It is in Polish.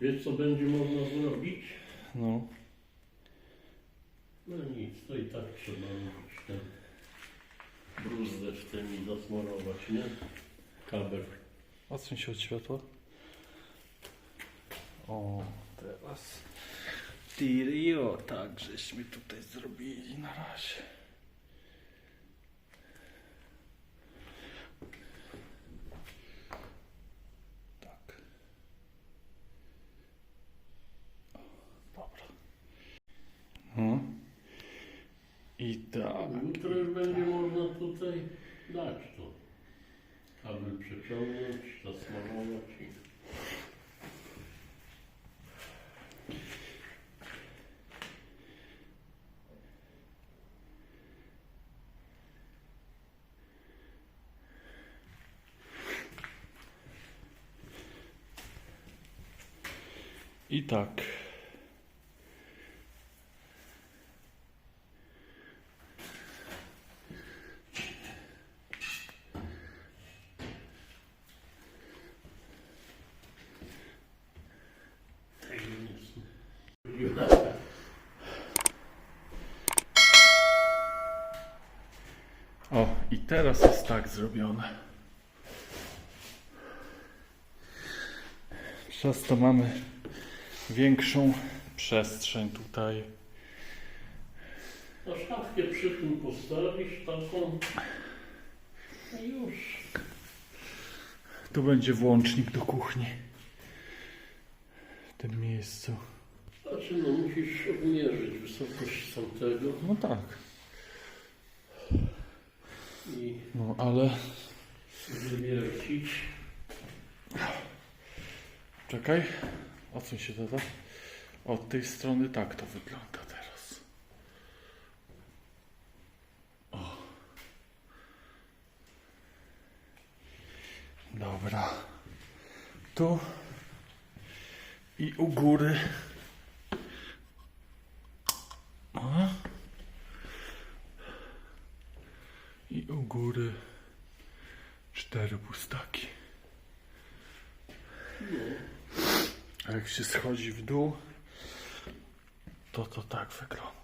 Wiesz co będzie można zrobić? No. No nic, to i tak trzeba robić ten bruzdę w tym i zasmarować, nie? Kabel. Odsuń się od światła. O, teraz. Tirio, tak żeśmy tutaj zrobili na razie. Tak. O, Dobra. No. I tak. Jutro już będzie można tutaj dać to. Kabel przeciągnąć, zasmarować i... I tak. Tego nic. O, i teraz jest tak zrobione. Przez to mamy większą przestrzeń tutaj. A szafkę przy tym postawisz taką i już. Tu będzie włącznik do kuchni. W tym miejscu. Znaczy no musisz odmierzyć wysokość tamtego No tak. i No ale. wywiercić. Czekaj. Odsuń się tata. Od tej strony tak to wygląda teraz. O. Dobra. Tu i u góry. U góry cztery pustaki. A jak się schodzi w dół, to to tak wygląda.